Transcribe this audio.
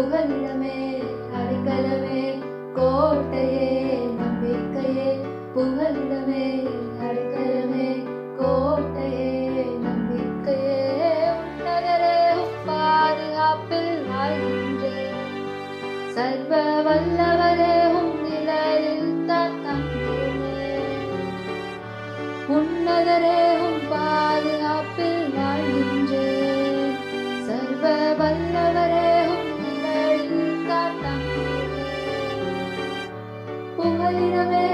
புகலிடமே அடைக்கலமே கோட்டையே நம்பிக்கையே. புகலிடமே அடைக்கலமே கோட்டையே நம்பிக்கையே. உன்னதரே பாதுகாப்பில் வாழ்கின்றேன் சர்வ வல்லவரே உம் நிழலில் தான் தங்குவேன் உன்னதரே உம் புகழிடவே